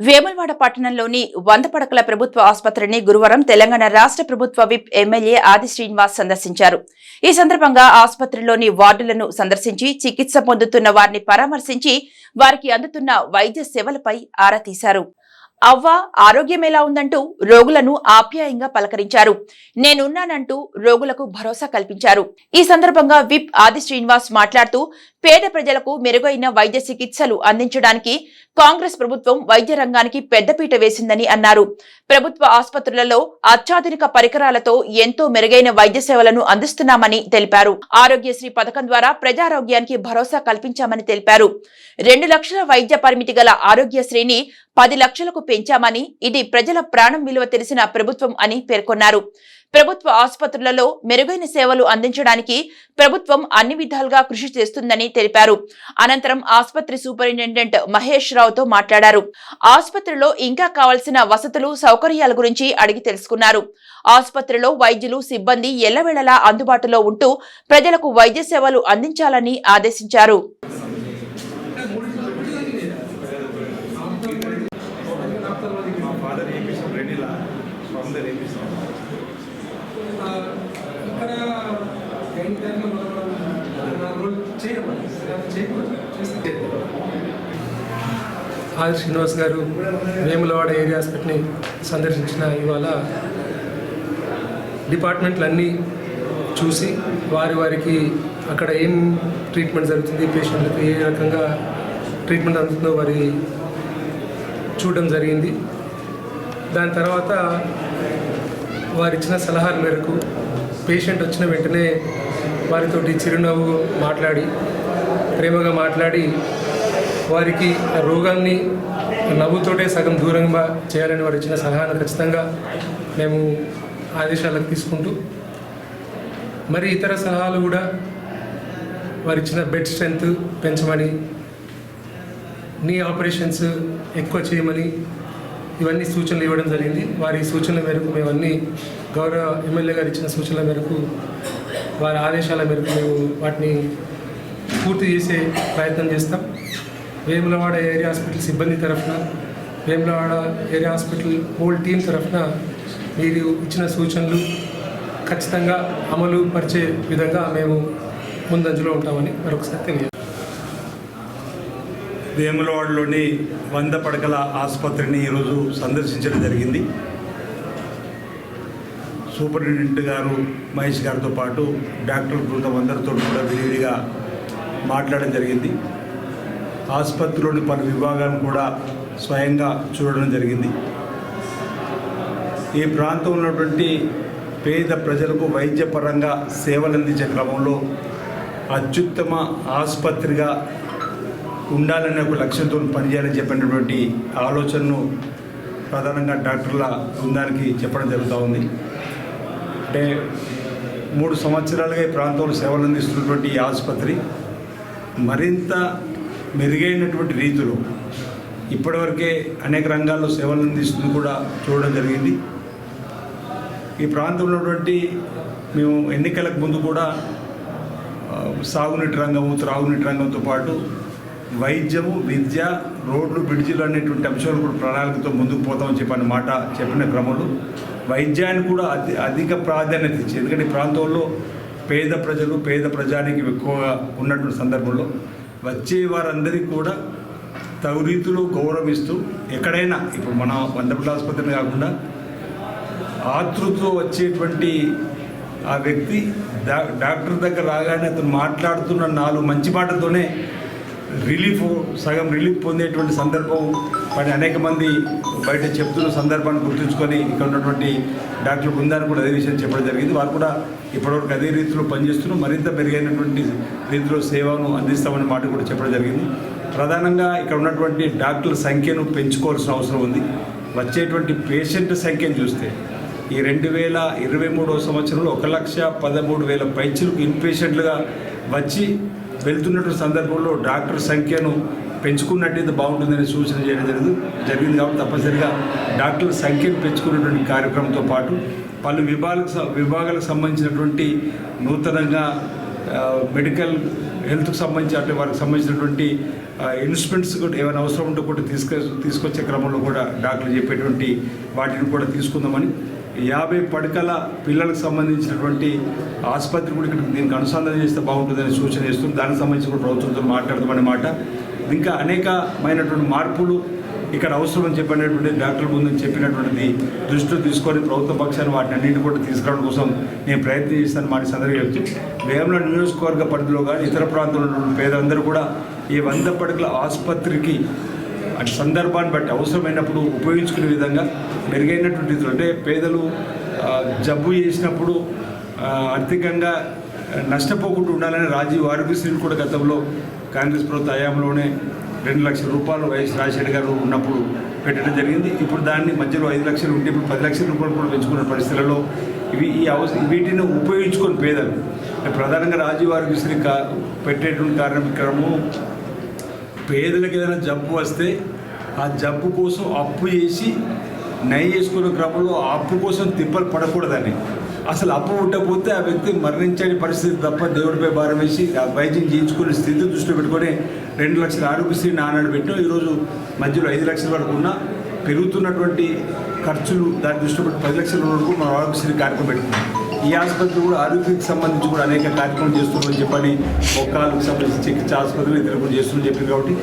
వేములవాడ పట్టణంలోని వంద పడకల ప్రభుత్వ ఆసుపత్రిని గురువారం తెలంగాణ రాష్ట్ర ప్రభుత్వ విప్ ఎమ్మెల్యే ఆది శ్రీనివాస్ సందర్శించారు. ఈ సందర్భంగా ఆసుపత్రిలోని వార్డులను సందర్శించి చికిత్స పొందుతున్న వారిని పరామర్శించి వారికి అందుతున్న వైద్య సేవలపై ఆరా తీశారు. అవ్వ ఆరోగ్యం ఎలా ఉందంటూ రోగులను ఆప్యాయంగా పలకరించారు. నేనున్నానంటూ రోగులకు భరోసా కల్పించారు. ఈ సందర్భంగా విప్ ఆది శ్రీనివాస్ మాట్లాడుతూ పేద ప్రజలకు మెరుగైన వైద్య చికిత్సలు అందించడానికి కాంగ్రెస్ ప్రభుత్వం వైద్య రంగానికి పెద్దపీట వేసిందని అన్నారు. ప్రభుత్వ ఆసుపత్రులలో అత్యాధునిక పరికరాలతో ఎంతో మెరుగైన వైద్య సేవలను అందిస్తున్నామని తెలిపారు. ఆరోగ్యశ్రీ పథకం ద్వారా ప్రజారోగ్యానికి భరోసా కల్పించామని తెలిపారు. రెండు లక్షల వైద్య పరిమితి గల ఆరోగ్యశ్రీని పది లక్షలకు పెంచామని ఇది ప్రజల ప్రాణం విలువ తెలిసిన ప్రభుత్వం అని పేర్కొన్నారు. ప్రభుత్వ ఆసుపత్రులలో మెరుగైన సేవలు అందించడానికి ప్రభుత్వం అన్ని విధాలుగా కృషి చేస్తుందని తెలిపారు. అనంతరం ఆసుపత్రి సూపరింటెండెంట్ మహేష్ రావుతో మాట్లాడారు. ఆసుపత్రిలో ఇంకా కావాల్సిన వసతులు సౌకర్యాల గురించి అడిగి తెలుసుకున్నారు. ఆసుపత్రిలో వైద్యులు సిబ్బంది ఎల్లవేళలా అందుబాటులో ఉంటూ ప్రజలకు వైద్య సేవలు అందించాలని ఆదేశించారు. నాలుగు శ్రీనివాస్ గారు వేములవాడ ఏరియా హాస్పిటల్ని సందర్శించిన ఇవాళ డిపార్ట్మెంట్లన్నీ చూసి వారి వారికి అక్కడ ఏం ట్రీట్మెంట్ జరుగుతుంది పేషెంట్లకు ఏ రకంగా ట్రీట్మెంట్ అందుతుందో వారి చూడడం జరిగింది. దాని తర్వాత వారిచ్చిన సలహాల మేరకు పేషెంట్ వచ్చిన వెంటనే వారితోటి చిరునవ్వు మాట్లాడి ప్రేమగా మాట్లాడి వారికి రోగాన్ని నవ్వుతోటే సగం దూరంగా చేయాలని వారు ఇచ్చిన సలహాను ఖచ్చితంగా మేము ఆదేశాలకు తీసుకుంటూ మరి ఇతర సలహాలు కూడా వారు ఇచ్చిన బెడ్ స్ట్రెంత్ పెంచమని నీ ఆపరేషన్స్ ఎక్కువ చేయమని ఇవన్నీ సూచనలు ఇవ్వడం జరిగింది. వారి సూచనల మేరకు మేమన్నీ గౌరవ ఎమ్మెల్యే గారు ఇచ్చిన సూచనల మేరకు వారి ఆదేశాల మేరకు మేము వాటిని పూర్తి చేసే ప్రయత్నం చేస్తాం. వేములవాడ ఏరియా హాస్పిటల్ సిబ్బంది తరఫున Vemulawada area hospital whole team తరఫున మీరు ఇచ్చిన సూచనలు ఖచ్చితంగా అమలు పరిచే విధంగా మేము ముందంజలో ఉంటామని మరొకసారి తెలియదు వేములవాడలోని వంద పడకల ఆసుపత్రిని ఈరోజు సందర్శించడం జరిగింది. సూపరింటెండెంట్ గారు మహేష్ గారితో పాటు డాక్టర్ బృందం అందరితో కూడా విరివిగా మాట్లాడడం జరిగింది. ఆసుపత్రిలోని పలు విభాగాలను కూడా స్వయంగా చూడడం జరిగింది. ఈ ప్రాంతంలో ఉన్నటువంటి పేద ప్రజలకు వైద్యపరంగా సేవలు అందించే క్రమంలో అత్యుత్తమ ఆసుపత్రిగా ఉండాలనే ఒక లక్ష్యంతో పనిచేయాలని చెప్పినటువంటి ఆలోచనను ప్రధానంగా డాక్టర్ల బృందానికి చెప్పడం జరుగుతూ ఉంది. అంటే మూడు సంవత్సరాలుగా ఈ ప్రాంతంలో సేవలు అందిస్తున్నటువంటి ఈ ఆసుపత్రి మరింత మెరుగైనటువంటి రీతిలో ఇప్పటివరకే అనేక రంగాల్లో సేవలు అందిస్తుంది కూడా చూడడం జరిగింది. ఈ ప్రాంతంలో ఉన్నటువంటి మేము ఎన్నికలకు ముందు కూడా సాగునీటి రంగము త్రాగునీటి రంగంతో పాటు వైద్యము విద్య రోడ్లు బ్రిడ్జిలు అనేటువంటి అంశాలు కూడా ప్రణాళికతో ముందుకు పోతామని చెప్పిన మాట చెప్పిన క్రమంలో వైద్యానికి కూడా అతి అధిక ప్రాధాన్యత ఇచ్చి ఎందుకంటే ఈ ప్రాంతంలో పేద ప్రజలు పేద ప్రజానికి ఎక్కువగా ఉన్నటువంటి సందర్భంలో వచ్చే వారందరికీ కూడా తగు రీతిలో గౌరవిస్తూ ఎక్కడైనా ఇప్పుడు మన వందపల్లి ఆసుపత్రిని కాకుండా ఆతృతో వచ్చేటువంటి ఆ వ్యక్తి డా డాక్టర్ దగ్గర రాగానే అతను మాట్లాడుతున్న నాలుగు మంచి మాటలతోనే రిలీఫ్ సగం రిలీఫ్ పొందేటువంటి సందర్భం మరి అనేక మంది బయట చెప్తున్న సందర్భాన్ని గుర్తుంచుకొని ఇక్కడ ఉన్నటువంటి డాక్టర్ బృందాన్ని కూడా అదే విషయం చెప్పడం జరిగింది. వారు కూడా ఇప్పటివరకు అదే రీతిలో పనిచేస్తూ మరింత మెరుగైనటువంటి రీతిలో సేవను అందిస్తామని మాట కూడా చెప్పడం జరిగింది. ప్రధానంగా ఇక్కడ ఉన్నటువంటి డాక్టర్ల సంఖ్యను పెంచుకోవాల్సిన అవసరం ఉంది. వచ్చేటువంటి పేషెంట్ సంఖ్యను చూస్తే ఈ రెండు వేల ఇరవై మూడవ సంవత్సరంలో ఒక లక్ష పదమూడు వేల పైచులకు ఇన్పేషెంట్లుగా వచ్చి వెళ్తున్నటువంటి సందర్భంలో డాక్టర్ సంఖ్యను పెంచుకున్నట్టయితే బాగుంటుందని సూచన చేయడం జరిగింది. జరిగింది కాబట్టి తప్పనిసరిగా డాక్టర్ల సంఖ్యను పెంచుకున్నటువంటి కార్యక్రమంతో పాటు పలు విభాగాలకు విభాగాలకు సంబంధించినటువంటి నూతనంగా మెడికల్ హెల్త్కి సంబంధించి అంటే వారికి సంబంధించినటువంటి ఇన్స్ట్రుమెంట్స్ కూడా ఏమైనా అవసరం ఉంటే కూడా తీసుకొ తీసుకొచ్చే క్రమంలో కూడా డాక్టర్లు చెప్పేటువంటి వాటిని కూడా తీసుకుందామని. యాభై పడకల పిల్లలకు సంబంధించినటువంటి ఆసుపత్రి కూడా ఇక్కడ దీనికి అనుసంధానం చేస్తే బాగుంటుందని సూచన చేస్తుంది. దానికి సంబంధించి కూడా ప్రభుత్వంతో మాట్లాడదామన్నమాట ఇంకా అనేకమైనటువంటి మార్పులు ఇక్కడ అవసరం అని చెప్పినటువంటి డాక్టర్ ముందని చెప్పినటువంటిది దృష్టిలో తీసుకొని ప్రభుత్వ పక్షాన్ని వాటిని అన్నింటి కూడా తీసుకురావడం కోసం నేను ప్రయత్నం చేస్తాను మాట సందర్భంగా చెప్తూ వేముల నియోజకవర్గ పరిధిలో కానీ ఇతర ప్రాంతంలో ఉన్నటువంటి పేదలందరూ కూడా ఈ వంద పడకల ఆసుపత్రికి అటు సందర్భాన్ని బట్టి అవసరమైనప్పుడు ఉపయోగించుకునే విధంగా మెరుగైనటువంటి అంటే పేదలు జబ్బు చేసినప్పుడు ఆర్థికంగా నష్టపోకుండా ఉండాలని రాజీవ్ ఆరోగ్యశ్రీని కూడా గతంలో కాంగ్రెస్ ప్రభుత్వ హయాంలోనే రెండు లక్షల రూపాయలు వైఎస్ రాజశేఖర్ గారు ఉన్నప్పుడు పెట్టడం జరిగింది. ఇప్పుడు దాన్ని మధ్యలో ఐదు లక్షలు ఉంటే ఇప్పుడు పది లక్షల రూపాయలు కూడా పెంచుకున్న పరిస్థితులలో ఇవి ఈ అవసరం వీటిని ఉపయోగించుకొని పేదలు. ప్రధానంగా రాజీవ్ ఆరోగ్యశ్రీ కా పెట్టేటువంటి కార్యక్రమం పేదలకు ఏదైనా జబ్బు వస్తే ఆ జబ్బు కోసం అప్పు చేసి నయ చేసుకునే క్రమంలో అప్పు కోసం తిప్పలు పడకూడదని అసలు అప్పు ఉండకపోతే ఆ వ్యక్తి మరణించని పరిస్థితి తప్ప దేవుడిపై భారం వేసి ఆ వైద్యం చేయించుకునే స్థితి దృష్టిలో పెట్టుకొని రెండు లక్షల ఆరోగ్యశ్రీ నానాడు పెట్టాం ఈరోజు మధ్యలో ఐదు లక్షల వరకు ఉన్న పెరుగుతున్నటువంటి ఖర్చులు దాని దృష్టిలో పెట్టి పది లక్షల వరకు మనం ఆరోగ్యశ్రీ కార్యక్రమం పెట్టుకున్నాం. ఈ ఆసుపత్రి కూడా ఆరోగ్యానికి సంబంధించి కూడా అనేక కార్యక్రమాలు చేస్తున్నామని చెప్పని మొక్కాలకు సంబంధించి చికిత్స ఆసుపత్రులు ఇతర కూడా చేస్తున్నామని చెప్పారు కాబట్టి